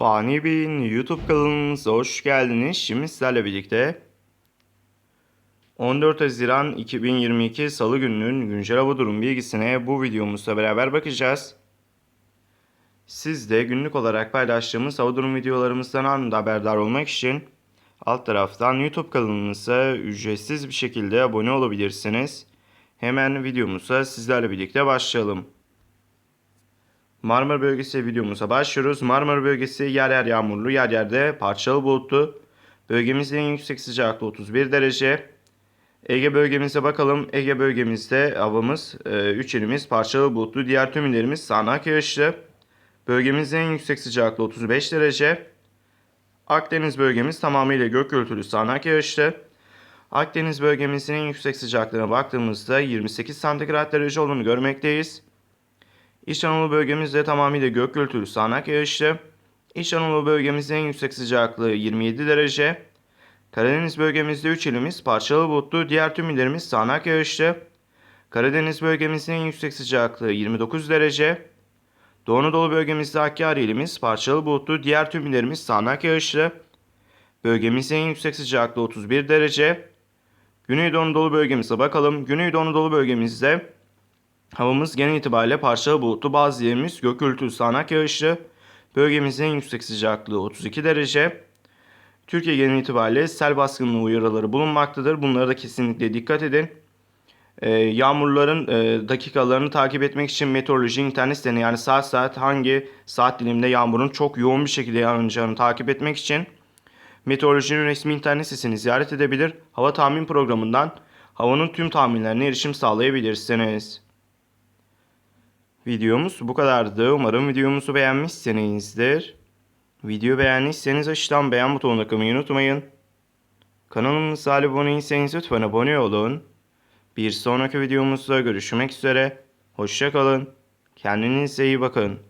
Fani Bey'in YouTube kanalımıza hoş geldiniz. Şimdi sizlerle birlikte 14 Haziran 2022 Salı gününün güncel hava durum bilgisine bu videomuzla beraber bakacağız. Siz de günlük olarak paylaştığımız hava durum videolarımızdan anında haberdar olmak için alt taraftan YouTube kanalımıza ücretsiz bir şekilde abone olabilirsiniz. Hemen videomuza sizlerle birlikte başlayalım. Marmara bölgesi videomuza başlıyoruz. Marmara bölgesi yer yer yağmurlu, yer yerde parçalı bulutlu. Bölgemizde en yüksek sıcaklığı 31 derece. Ege bölgemize bakalım. Ege bölgemizde havamız 3 ilimiz parçalı bulutlu. Diğer tüm illerimiz sağanak yağışlı. Bölgemizde en yüksek sıcaklığı 35 derece. Akdeniz bölgemiz tamamıyla gök gürültülü sağanak yağışlı. Akdeniz bölgemizin en yüksek sıcaklığına baktığımızda 28 santigrat derece olduğunu görmekteyiz. İç Anadolu bölgemizde tamamıyla gök gürültülü sağanak yağışlı. İç Anadolu bölgemizde en yüksek sıcaklığı 27 derece. Karadeniz bölgemizde 3 ilimiz parçalı bulutlu, diğer tüm illerimiz sağanak yağışlı. Karadeniz bölgemizde en yüksek sıcaklığı 29 derece. Doğu Anadolu bölgemizde Hakkari ilimiz parçalı bulutlu, diğer tüm illerimiz sağanak yağışlı. Bölgemizde en yüksek sıcaklığı 31 derece. Güneydoğu Anadolu bölgemize bakalım. Güneydoğu Anadolu bölgemizde Havamız genel itibariyle parçalı bulutlu. Bazı yerimiz gök gürültülü sağanak yağışlı. Bölgemizin en yüksek sıcaklığı 32 derece. Türkiye genel itibariyle sel baskınlığı uyarıları bulunmaktadır. Bunlara da kesinlikle dikkat edin. Ee, yağmurların e, dakikalarını takip etmek için meteoroloji internet sitesine yani saat saat hangi saat diliminde yağmurun çok yoğun bir şekilde yağacağını takip etmek için meteorolojinin resmi internet sitesini ziyaret edebilir. Hava tahmin programından havanın tüm tahminlerine erişim sağlayabilirsiniz. Videomuz bu kadardı. Umarım videomuzu beğenmişsinizdir. Video beğendiyseniz aşağıdan beğen butonuna tıklamayı unutmayın. Kanalımıza abone değilseniz lütfen abone olun. Bir sonraki videomuzda görüşmek üzere. Hoşçakalın. Kendinize iyi bakın.